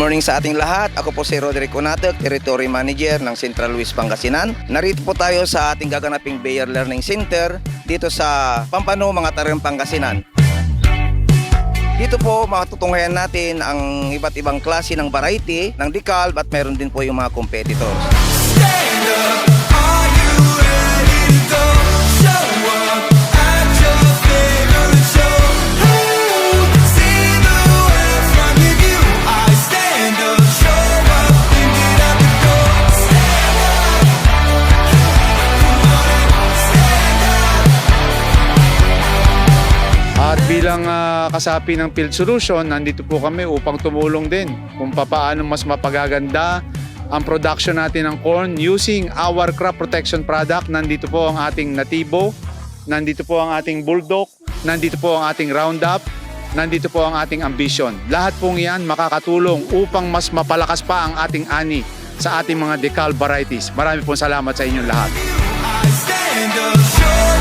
morning sa ating lahat. Ako po si Roderick Unatek, Territory Manager ng Central Luis Pangasinan. Narito po tayo sa ating gaganaping Bayer Learning Center dito sa Pampano, mga Tarim, Pangasinan. Dito po matutunghayan natin ang iba't ibang klase ng variety ng decalb at meron din po yung mga competitors. Stand up, bilang ah, kasapi ng Field Solution, nandito po kami upang tumulong din kung paano mas mapagaganda ang production natin ng corn using our crop protection product. Nandito po ang ating Nativo, nandito po ang ating Bulldog, nandito po ang ating Roundup, nandito po ang ating Ambition. Lahat pong yan makakatulong upang mas mapalakas pa ang ating ani sa ating mga decal varieties. Marami pong salamat sa inyong lahat. I stand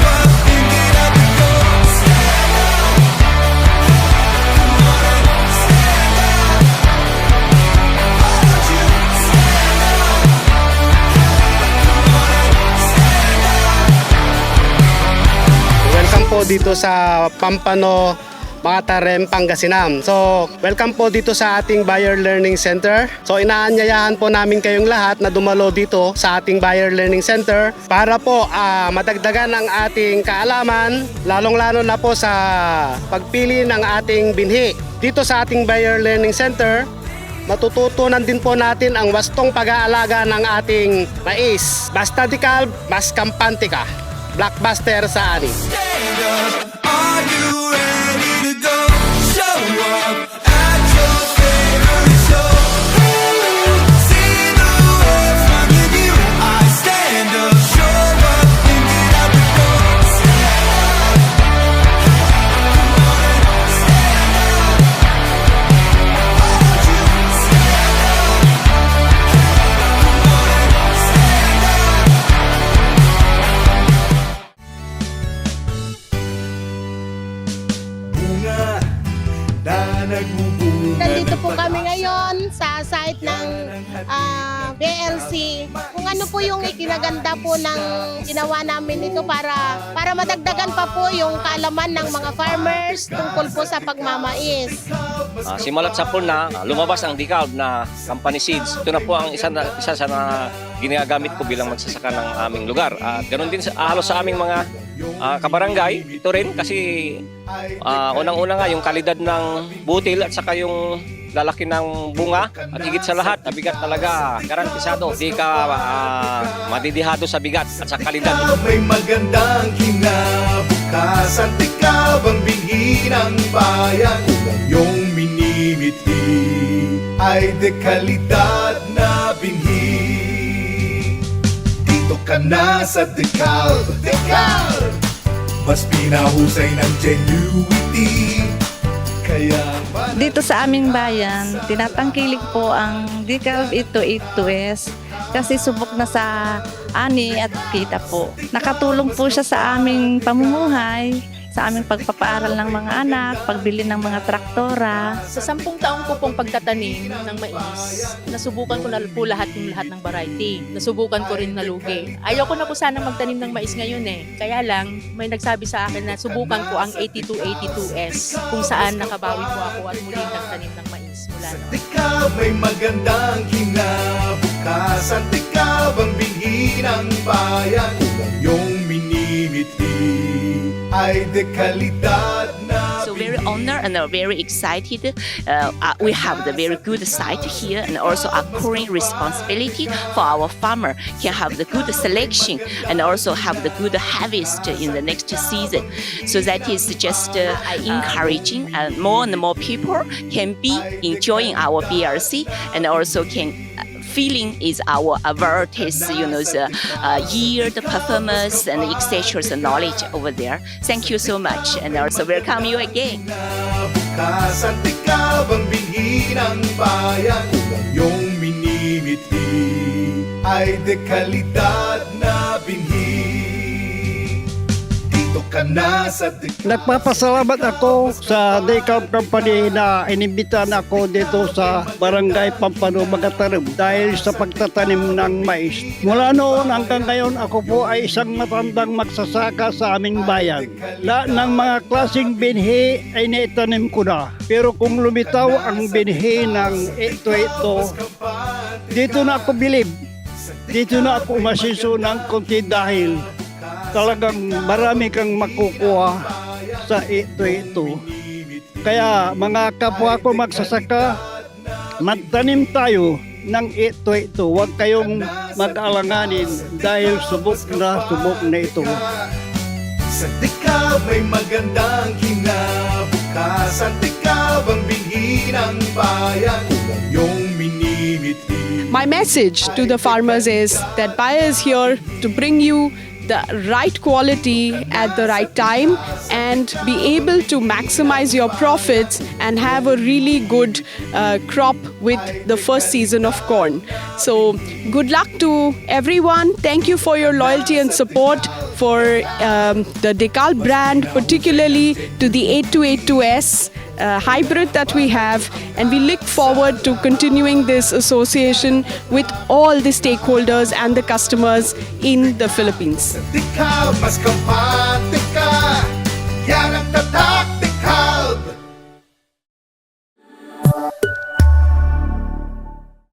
dito sa Pampano, mga Tarem, Pangasinan. So, welcome po dito sa ating Buyer Learning Center. So, inaanyayahan po namin kayong lahat na dumalo dito sa ating Buyer Learning Center para po ah, madagdagan ang ating kaalaman, lalong-lalo na po sa pagpili ng ating binhi. Dito sa ating Buyer Learning Center, matututunan din po natin ang wastong pag-aalaga ng ating mais. Basta di kalb, mas kampante ka. Blockbuster sa ani. Ngayon sa site ng ah, BLC. Kung ano po yung ikinaganda po ng ginawa namin dito para para madagdagan pa po yung kaalaman ng mga farmers tungkol po sa pagmamais. Ah, simulat sa puna, ah, lumabas ang decal na company seeds. Ito na po ang isa, na, isa sa na ginagamit ko bilang magsasaka ng aming lugar. At ganoon din sa, halos sa aming mga ah, kabarangay. Ito rin kasi ah, unang-una nga yung kalidad ng butil at saka yung lalaki ng bunga at higit sa lahat, nabigat talaga, garantisado. Di ka ah, madidihado sa bigat at sa kalidad. May magandang kinabukasan Ikaw ang binhi ng bayan Kung iyong minimiti Ay dekalidad na binhi Dito ka na sa Decal Decal Mas pinahusay ng genuity Dito sa aming bayan, tinatangkilik po ang Decal 828S kasi subok na sa ani at kita po. Nakatulong po siya sa aming pamumuhay, sa aming pagpapaaral ng mga anak, pagbili ng mga traktora. Sa sampung taong ko pong pagtatanim ng mais, nasubukan ko na po lahat yung lahat ng variety. Nasubukan ko rin na lugi. Ayoko na po sana magtanim ng mais ngayon eh. Kaya lang, may nagsabi sa akin na subukan ko ang 8282S kung saan nakabawi po ako at muling nagtanim ng mais mula noon. Ikaw may magandang kinabukasan Ikaw ang binhi ng bayan Kung ang iyong minimiti Ay dekalidad na So very honored and very excited. Uh, uh, we have the very good site here and also a current responsibility for our farmer can have the good selection and also have the good harvest in the next season. So that is just uh, encouraging and more and more people can be enjoying our BRC and also can feeling is our varieties, you know, the uh, yield, performance, and etc. The knowledge over there. Thank you so much, and also welcome you again. kinabukasan Ikaw ang ka na sa Nagpapasalamat ako sa Decal Company na inimbitan ako dito sa Barangay Pampano, Magatarim dahil sa pagtatanim ng mais. Mula noon hanggang ngayon ako po ay isang matandang magsasaka sa aming bayan. Lahat ng mga klaseng binhi ay naitanim ko na. Pero kung lumitaw ang binhi ng ito-ito, dito na ako bilib. Dito na ako masiso ng konti dahil talagang marami kang makukuha sa ito-ito. Kaya mga kapwa ko magsasaka, magtanim tayo ng ito-ito. Huwag kayong mag-alanganin dahil subok na subok na ito. Sa dikab may magandang kinabukasan Dikab ang binhi ng bayan Kung ang iyong minimiti My message to the farmers is that Bayer is here to bring you the right quality at the right time and be able to maximize your profits and have a really good uh, crop with the first season of corn. So, good luck to everyone. Thank you for your loyalty and support for um, the Decal brand, particularly to the 8282S uh, hybrid that we have, and we look forward to continuing this association with all the stakeholders and the customers in the Philippines.